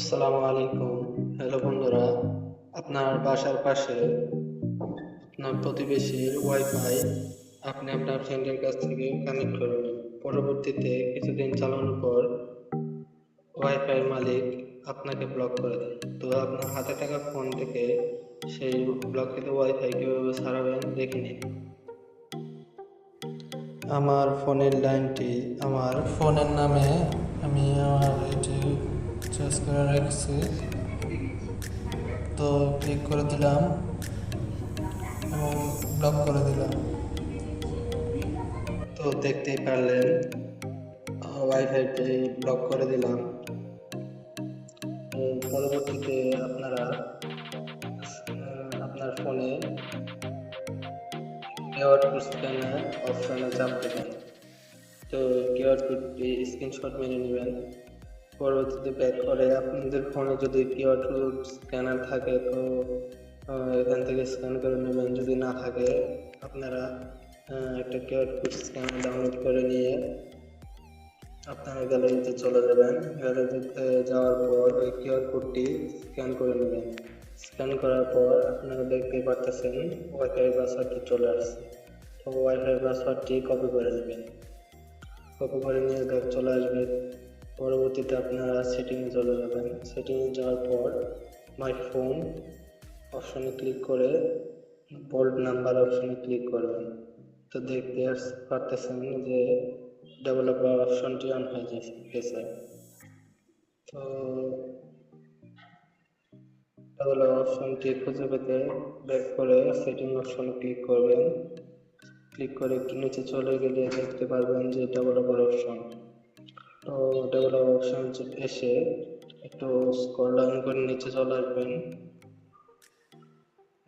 আসসালামু আলাইকুম। হ্যালো বন্ধুরা, আপনার বাসার পাশে, আপনার প্রতিবেশীর ওয়াইফাই আপনি আপনার ফ্রেন্ডের কাছ থেকে কানেক্ট করবেন পরবর্তীতে কিছুদিন চালানোর পর ওয়াইফাইয়ের মালিক আপনাকে ব্লক করে দেয়। তো আপনার হাতে থাকা ফোন থেকে সেই ব্লককৃত ওয়াইফাই কীভাবে সারাবেন দেখে নিন। আমার ফোনের লাইনটি আমার ফোনের নামে আমি করে রেখেছি। তো ক্লিক করে দিলাম এবং ব্লক করে দিলাম। তো দেখতেই পারলেন ওয়াইফাইটি ব্লক করে দিলাম। পরবর্তীতে আপনারা, আপনার ফোনে কিউআর কোড স্ক্যানার অপশনে চাপ দেবেন। তো কিউআর কোডটি স্ক্রিনশট মেনে নেবেন। পরবর্তীতে ব্যাক করে। আপনাদের ফোনে যদি কিউআর কোড স্ক্যানার থাকে, তো এখান থেকে স্ক্যান করে নেবেন। যদি না থাকে, আপনারা একটা কিউআর কোড স্ক্যানার ডাউনলোড করে নিয়ে আপনারা গ্যালারিতে চলে যাবেন। গ্যালারিতে যাওয়ার পর ওই কিউআর কোডটি স্ক্যান করে নেবেন। স্ক্যান করার পর আপনারা দেখতে পারতেছেন ওয়াইফাই পাসওয়ার্ডটি চলে আসছে। তো ওয়াইফাই পাসওয়ার্ডটি কপি করে নেবেন। কপি করে নিয়ে চলে আসবে। পরবর্তীতে আপনারা সেটিংয়ে চলে যাবেন। সেটিংয়ে যাওয়ার পর মাই ফোন অপশনে ক্লিক করে বোল্ড নাম্বার অপশনে ক্লিক করবেন। তো দেখতে পারতেছেন যে ডেভেলপার অপশনটি অন হয়ে গেছে গেছে। তো ডেভেলপার অপশনটি খুঁজে পেতে ব্যাক করে সেটিং অপশনে ক্লিক করবেন। ক্লিক করে একটু নিচে চলে গেলে দেখতে পারবেন যে ডেভেলপার অপশন তো ডেভেলপার অপশন এসে একটু স্ক্রল ডাউন করে নিচে চলে আসবেন।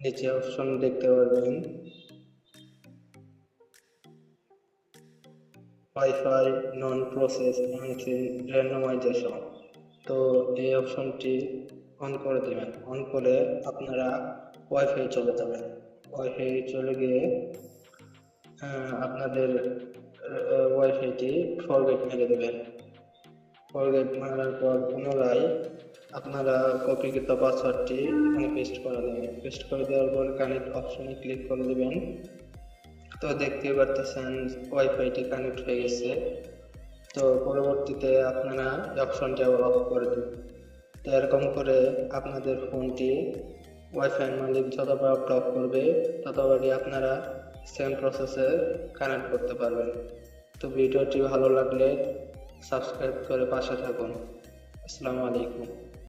নিচে অপশন দেখতে পারবেন। ওয়াইফাই নন প্রসেস র্যান্ডমাইজেশন তো এই অপশনটি অন করে দেবেন। অন করে আপনারা ওয়াইফাই চলে যাবেন। ওয়াইফাই চলে গিয়ে আপনাদের ওয়াইফাইটি ফরগেট মেরে দেবেন। ফরগেট মারার পর পুনরায় আপনারা কপিকৃত পাসওয়ার্ডটি এখানে পেস্ট করে দেবেন। পেস্ট করে দেওয়ার পর কানেক্ট অপশনে ক্লিক করে দেবেন। তো দেখতে পারতেছেন ওয়াইফাইটি কানেক্ট হয়ে গেছে। তো পরবর্তীতে আপনারা অপশনটি আবার অফ করে দেবেন তো এরকম করে আপনাদের ফোনটি ওয়াইফাই মালিক যতবার ব্লক করবে, ততবারই আপনারা সেম প্রসেসে কানেক্ট করতে পারবেন। তো ভিডিওটি ভালো লাগলে সাবস্ক্রাইব করে পাশে থাকুন। আসসালামু আলাইকুম।